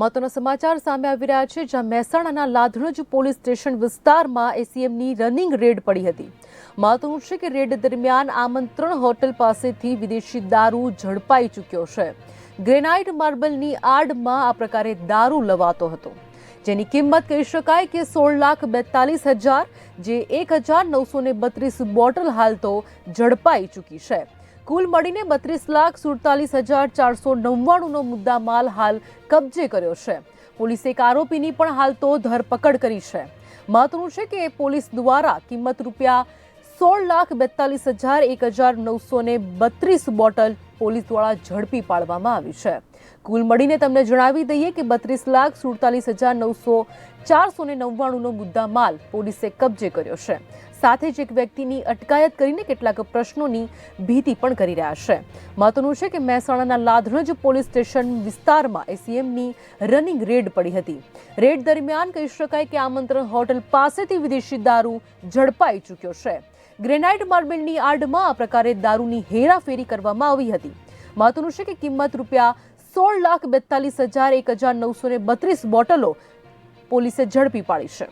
મહત્વના સમાચાર સામે આવી રહ્યા છે, જ્યાં મહેસાણાના લાધણજ પોલીસ સ્ટેશન વિસ્તારમાં એસીએમની રનિંગ રેડ પડી હતી. મહત્વનું છે કે રેડ દરમિયાન આમંત્રણ હોટલ પાસેથી વિદેશી દારૂ ઝડપાઈ ચૂક્યો છે. ગ્રેનાઇટ માર્બલની આડમાં આ પ્રકારે દારૂ લવાતો હતો. જેની કિંમત કહી શકાય કે સોળ લાખ બેતાલીસ હજાર, જે એક હજાર નવસો ને બત્રીસ બોટલ હાલ તો ઝડપાઈ ચૂકી છે. કુલ મળીને બત્રીસ લાખ સુડતાલીસ હજાર ચારસો નવ્વાણુંનો મુદ્દા માલ હાલ કબજે કર્યો છે. પોલીસે એક આરોપીની પણ હાલ તો ધરપકડ કરી છે. મહત્વનું છે કે પોલીસ દ્વારા કિંમત રૂપિયા સોળ લાખ બેતાલીસ હજાર એક હજાર નવસો ને બત્રીસ બોટલ પોલીસ દ્વારા ઝડપી પાડવામાં આવી છે. કુલ મળીને તમને જણાવી દઈએ કે બત્રીસ લાખ સુડતાલીસ હજાર નવસો ચારસો ને નવ્વાણુંનો મુદ્દા માલ પોલીસે કબજે કર્યો છે. સાથે જ એક વ્યક્તિની અટકાયત કરીને કેટલાક પ્રશ્નોની ભીતિ પણ કરી રહ્યા છે. મહત્વનું છે કે મહેસાણાના લાધણજ પોલીસ સ્ટેશન વિસ્તારમાં એસીએમની રનિંગ રેડ પડી હતી. રેડ દરમિયાન કહી શકાય કે આમંત્રણ હોટલ પાસેથી વિદેશી દારૂ ઝડપાઈ ચૂક્યો છે. ગ્રેનાઇટ માર્બલની આડમાં આ પ્રકારે દારૂની હેરાફેરી કરવામાં આવી હતી. મહત્વનું છે કે કિંમત રૂપિયા સોળ લાખ બેતાલીસ હજાર એક હજાર નવસો ને બત્રીસ બોટલો પોલીસે ઝડપી પાડી છે.